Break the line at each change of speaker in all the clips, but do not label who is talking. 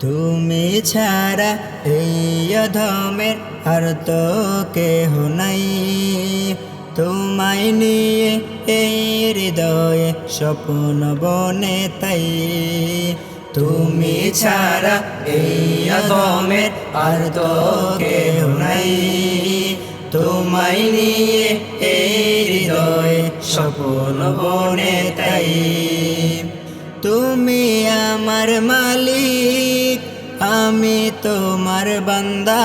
তুমি ছাড়া এই অধমের আর তো কেহ নাই। তোমায় নিয়ে এই হৃদয়ে স্বপ্ন বনে তাই। তুমি ছাড়া এই অধমের আর তো কেহ নাই। তোমায় নিয়ে এই হৃদয়ে স্বপ্ন বনে তাই। তুমি আমার মালিক, আমি তোমার বান্দা।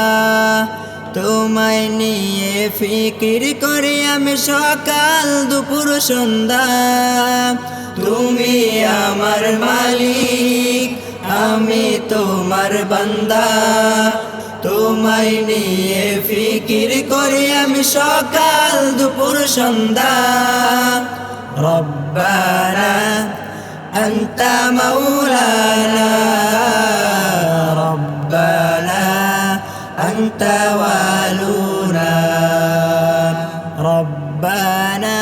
তোমায় নিয়ে ফিকির করে আমি সকাল দুপুর সন্ধ্যা। তুমি আমার মালিক, আমি তোমার বান্দা। তোমায় নিয়ে ফিকির করে আমি সকাল দুপুর সন্ধ্যা। রব্বানা أنت مولانا ربنا أنت والونا ربنا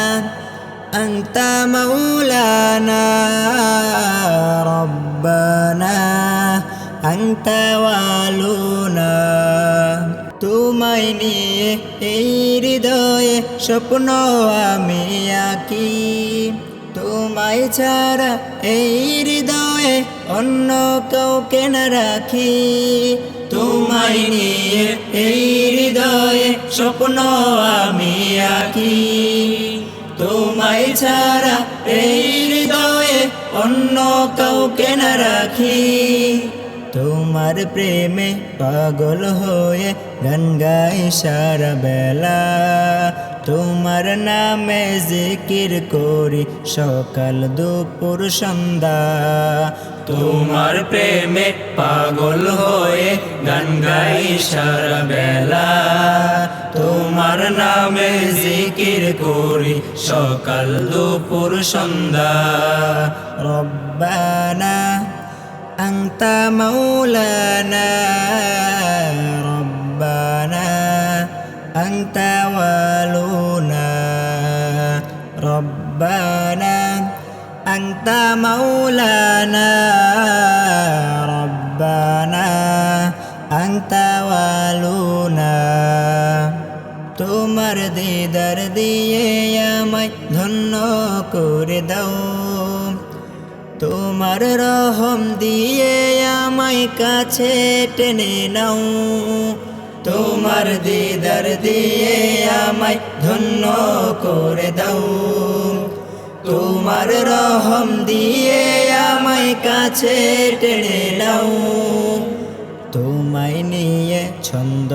أنت مولانا ربنا أنت والونا তোমায় নিয়ে এই হৃদয়ে স্বপ্ন আমি আঁকি তোমায় ছাড়া এই হৃদয়ে অন্য কাউকে না রাখি। তোমায় নিয়ে এই হৃদয়ে স্বপ্ন আমি আঁকি। তোমায় ছাড়া এই হৃদয়ে অন্য কাউকে না রাখি। তোমার প্রেমে পাগল হয়ে গান গাই সারা বেলা। তোমার নামে জিকির করি সকাল, দুপুর, সন্ধ্যা। তোমার প্রেমে পাগল হয়ে গান গাই সারা বেলা। তোমার নামে জিকির করি সকাল, দুপুর, সন্ধ্যা। রব্বানা أنت مولانا ربنا أنت والونا ربنا أنت مولانا ربنا أنت والونا তোমার দিদার দিয়ে আমায় ধন্য করে দাও তোমার রহম দিয়ে আমায় কাছে টেনে নাও। তোমার দিদার দিয়ে আমায় ধন্য করে দাও। তোমার রহম দিয়ে আমায় কাছে টেনে নাও। তোমায় নিয়ে ছন্দ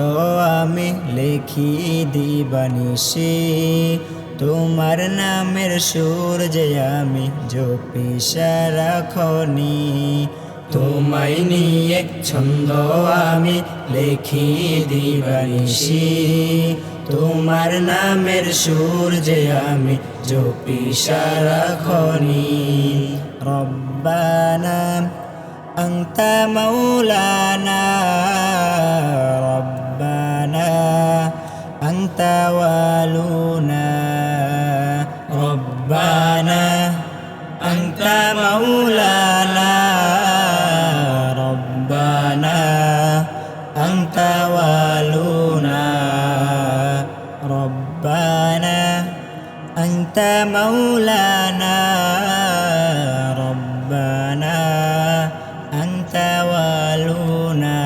আমি লেখি দিবানিসি তোমার নামের সুর যে আমি জপি সারাখনি তোমায় নিয়ে ছন্দ আমি লেখি দিবানিসি তোমার নামের সুর যে আমি জপি সারাখনি রব্বানা। أنت والونا ربنا أنت مولانا. ربنا أنت والونا. ربنا أنت مولانا. ربنا أنت والونا.